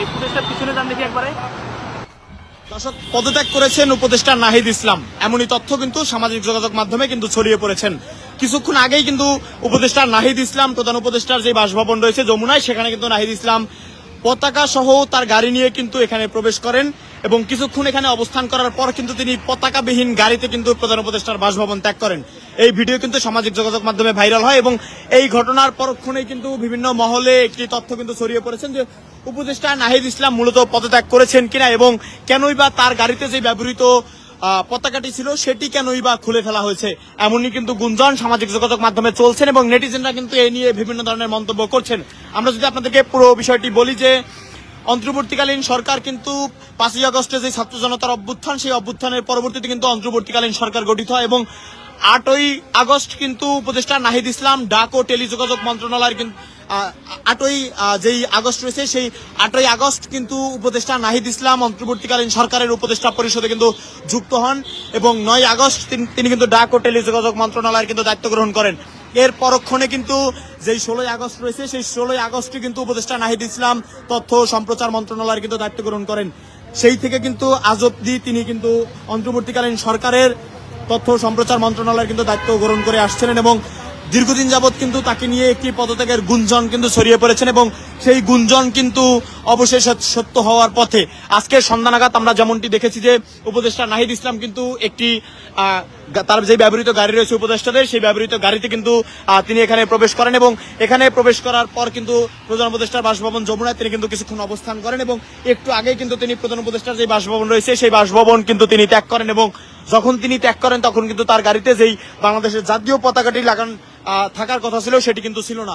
এই পিছনে যান দেখি একবারে। দর্শক, পদত্যাগ করেছেন উপদেষ্টা নাহিদ ইসলাম। এমনই তথ্য কিন্তু সামাজিক যোগাযোগ মাধ্যমে কিন্তু ছড়িয়ে পড়েছেন। কিছুক্ষণ আগেই কিন্তু উপদেষ্টা নাহিদ ইসলাম, প্রধান উপদেষ্টার যে বাসভবন রয়েছে যমুনায়, সেখানে কিন্তু নাহিদ ইসলাম পতাকা সহ তার গাড়ি নিয়ে কিন্তু এখানে প্রবেশ করেন এবং কিছুক্ষণ এখানে অবস্থান করার পর কিন্তু তিনি পতাকাবিহীন গাড়িতে কিন্তু প্রধান উপদেষ্টার বাসভবন ত্যাগ করেন। এই ভিডিও কিন্তু সামাজিক যোগাযোগ মাধ্যমে ভাইরাল হয় এবং এই ঘটনার পরক্ষণেই কিন্তু বিভিন্ন মহলে একটি তথ্য কিন্তু ছড়িয়ে পড়েছেন যে উপদেষ্টা নাহিদ ইসলাম মূলত পদত্যাগ করেছেন কিনা এবং কেনই বা তার গাড়িতে যে ব্যবহৃত পতাকাটি ছিল, সেটি কেনই বা খুলে ফেলা হয়েছে? এমনই কিন্তু গুঞ্জন সামাজিক যোগাযোগ মাধ্যমে চলছেন এবং নেটিজেনরা কিন্তু এ নিয়ে বিভিন্ন ধরনের মন্তব্য করছেন। আমরা যদি আপনাদেরকে পুরো বিষয়টি বলি যে, অন্তর্বর্তীকালীন সরকার কিন্তু পাঁচই আগস্টে যে ছাত্র জনতার অভ্যুত্থান, সেই অভ্যুত্থানের পরবর্তীতে কিন্তু অন্তর্বর্তীকালীন সরকার গঠিত হয় এবং আটই আগস্ট কিন্তু উপদেষ্টা নাহিদ ইসলাম ডাক ও টেলিযোগাযোগ মন্ত্রণালয়ের কিন্তু আটই যেই আগস্ট রয়েছে, সেই আটই আগস্ট কিন্তু উপদেষ্টা নাহিদ ইসলাম অন্তর্বর্তীকালীন সরকারের উপদেষ্টা পরিষদে কিন্তু যুক্ত হন এবং নয় আগস্ট তিন- কিন্তু ডাক ও টেলিযোগাযোগ মন্ত্রণালয়ের কিন্তু দায়িত্ব গ্রহণ করেন। এর পরক্ষণে কিন্তু যেই ষোলোই আগস্ট রয়েছে, সেই ষোলোই আগস্টে কিন্তু উপদেষ্টা নাহিদ ইসলাম তথ্য সম্প্রচার মন্ত্রণালয়ের কিন্তু দায়িত্ব গ্রহণ করেন। সেই থেকে কিন্তু আজ অব্দি তিনি কিন্তু অন্তর্বর্তীকালীন সরকারের তথ্য সম্প্রচার মন্ত্রণালয়ের কিন্তু দায়িত্ব গ্রহণ করে আসছিলেন এবং দীর্ঘদিন যাবৎ কিন্তু তাকে নিয়ে একটি পদত্যাগের গুঞ্জন কিন্তু ছড়িয়ে পড়েছেন এবং সেই গুঞ্জন কিন্তু অবশেষে সত্য হওয়ার পথে। আজকে সন্ধ্যা নাগাদ আমরা যেমনটি দেখেছি যে উপদেষ্টা নাহিদ ইসলাম কিন্তু একটি তার যে ব্যবহৃত গাড়ি রয়েছে উপদেষ্টাদের, সেই ব্যবহৃত গাড়িতে কিন্তু তিনি এখানে প্রবেশ করেন এবং এখানে প্রবেশ করার পর কিন্তু প্রধান উপদেষ্টার বাসভবন যমুনায় তিনি কিন্তু কিছুক্ষণ অবস্থান করেন এবং একটু আগে কিন্তু তিনি প্রধান উপদেষ্টার যে বাসভবন রয়েছে, সেই বাসভবন কিন্তু তিনি ত্যাগ করেন এবং যখন তিনি ত্যাগ করেন তখন কিন্তু তার গাড়িতে যেই বাংলাদেশের জাতীয় পতাকাটি লাগান থাকার কথা ছিল সেটি কিন্তু ছিল না।